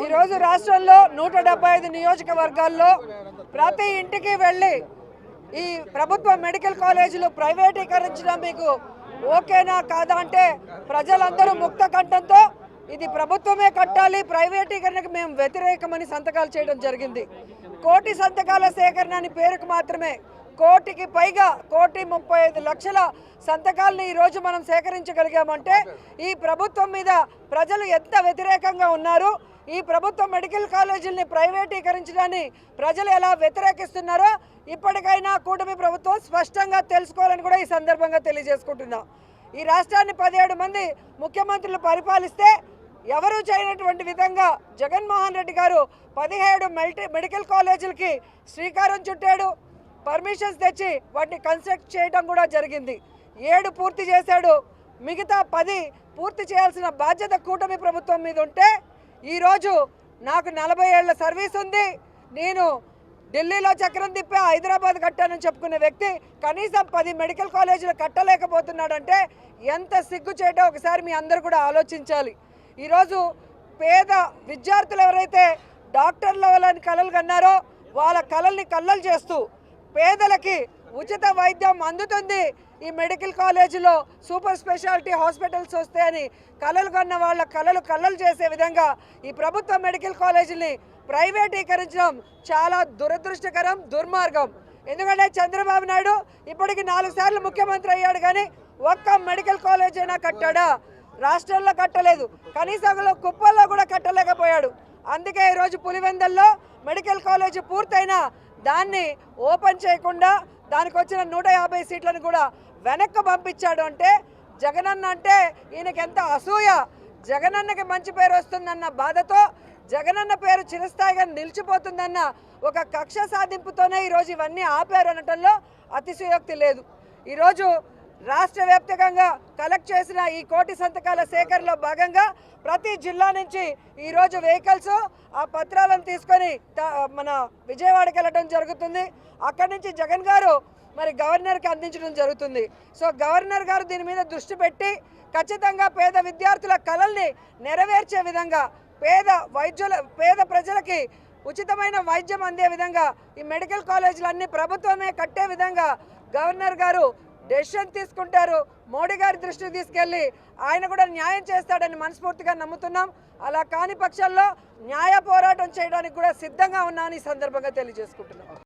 ఈరోజు రాష్ట్రంలో నూట డెబ్బై ఐదు నియోజకవర్గాల్లో ప్రతి ఇంటికి వెళ్ళి ఈ ప్రభుత్వ మెడికల్ కాలేజీలు ప్రైవేటీకరించడం మీకు ఓకేనా కాదా అంటే ప్రజలందరూ ముక్త కంఠంతో ఇది ప్రభుత్వమే కట్టాలి ప్రైవేటీకరణకు మేము వ్యతిరేకమని సంతకాలు చేయడం జరిగింది. కోటి సంతకాల సేకరణ అని పేరుకు మాత్రమే కోటికి పైగా కోటి ముప్పై ఐదు లక్షల సంతకాలను ఈరోజు మనం సేకరించగలిగామంటే ఈ ప్రభుత్వం మీద ప్రజలు ఎంత వ్యతిరేకంగా ఉన్నారు ఈ ప్రభుత్వ మెడికల్ కాలేజీల్ని ప్రైవేటీకరించడాన్ని ప్రజలు ఎలా వ్యతిరేకిస్తున్నారో ఇప్పటికైనా కూటమి ప్రభుత్వం స్పష్టంగా తెలుసుకోవాలని కూడా ఈ సందర్భంగా తెలియజేసుకుంటున్నాం. ఈ రాష్ట్రాన్ని పదిహేడు మంది ముఖ్యమంత్రులు పరిపాలిస్తే ఎవరు చేయనటువంటి విధంగా జగన్మోహన్ రెడ్డి గారు పదిహేడు మెడికల్ కాలేజీలకి శ్రీకారం చుట్టాడు పర్మిషన్స్ తెచ్చి వాటిని కన్స్ట్రక్ట్ చేయడం కూడా జరిగింది. ఏడు పూర్తి చేశాడు మిగతా పది పూర్తి చేయాల్సిన బాధ్యత కూటమి ప్రభుత్వం మీద ఉంటే ఈరోజు నాకు నలభై ఏళ్ళ సర్వీస్ ఉంది. నేను ఢిల్లీలో చక్రం తిప్పి హైదరాబాద్ కట్టానని చెప్పుకునే వ్యక్తి కనీసం పది మెడికల్ కాలేజీలు కట్టలేకపోతున్నాడంటే ఎంత సిగ్గు చేయటో ఒకసారి మీ అందరు కూడా ఆలోచించాలి. ఈరోజు పేద విద్యార్థులు ఎవరైతే డాక్టర్ల వాళ్ళని కళలు కన్నారో వాళ్ళ కళల్ని కళ్ళలు చేస్తూ పేదలకి ఉచిత వైద్యం అందుతుంది. ఈ మెడికల్ కాలేజీలో సూపర్ స్పెషాలిటీ హాస్పిటల్స్ వస్తాయని కలలు కన్న వాళ్ళ కళలు కళ్ళలు చేసే విధంగా ఈ ప్రభుత్వ మెడికల్ కాలేజీని ప్రైవేటీకరించడం చాలా దురదృష్టకరం దుర్మార్గం. ఎందుకంటే చంద్రబాబు నాయుడు ఇప్పటికి నాలుగు సార్లు ముఖ్యమంత్రి అయ్యాడు కానీ ఒక్క మెడికల్ కాలేజ్ అయినా కట్టాడా? రాష్ట్రంలో కట్టలేదు. కనీసం కుప్పల్లో కూడా కట్టలేకపోయాడు. అందుకే ఈరోజు పులివెందల్లో మెడికల్ కాలేజ్ పూర్తయినా దాన్ని ఓపెన్ చేయకుండా దానికి వచ్చిన నూట యాభై సీట్లను కూడా వెనక్కి పంపించాడు అంటే జగనన్న అంటే ఈయనకి ఎంత అసూయ. జగనన్నకి మంచి పేరు వస్తుందన్న బాధతో జగనన్న పేరు చిరస్థాయిగా నిలిచిపోతుందన్న ఒక కక్ష సాధింపుతోనే ఈరోజు ఇవన్నీ ఆపారు అనటంలో అతిశయోక్తి లేదు. ఈరోజు రాష్ట్ర వ్యాప్తంగా కలెక్ట్ చేసిన ఈ కోటి సంతకాల సేకరణలో భాగంగా ప్రతి జిల్లా నుంచి ఈరోజు వెహికల్స్ ఆ పత్రాలను తీసుకొని త- మన విజయవాడకి వెళ్ళడం జరుగుతుంది. అక్కడి నుంచి జగన్ గారు మరి గవర్నర్కి అందించడం జరుగుతుంది. సో గవర్నర్ గారు దీని మీద దృష్టి పెట్టి ఖచ్చితంగా పేద విద్యార్థుల కళల్ని నెరవేర్చే విధంగా పేద వైద్యుల పేద ప్రజలకి ఉచితమైన వైద్యం అందే విధంగా ఈ మెడికల్ కాలేజీలన్నీ ప్రభుత్వమే కట్టే విధంగా గవర్నర్ గారు డెసిషన్ తీసుకుంటారు. మోడీ గారి దృష్టికి తీసుకెళ్ళి ఆయన కూడా న్యాయం చేస్తాడని మనస్ఫూర్తిగా నమ్ముతున్నాం. అలా కాని పక్షాల్లో న్యాయ పోరాటం చేయడానికి కూడా సిద్ధంగా ఉన్నామని ఈ సందర్భంగా తెలియజేసుకుంటున్నాం.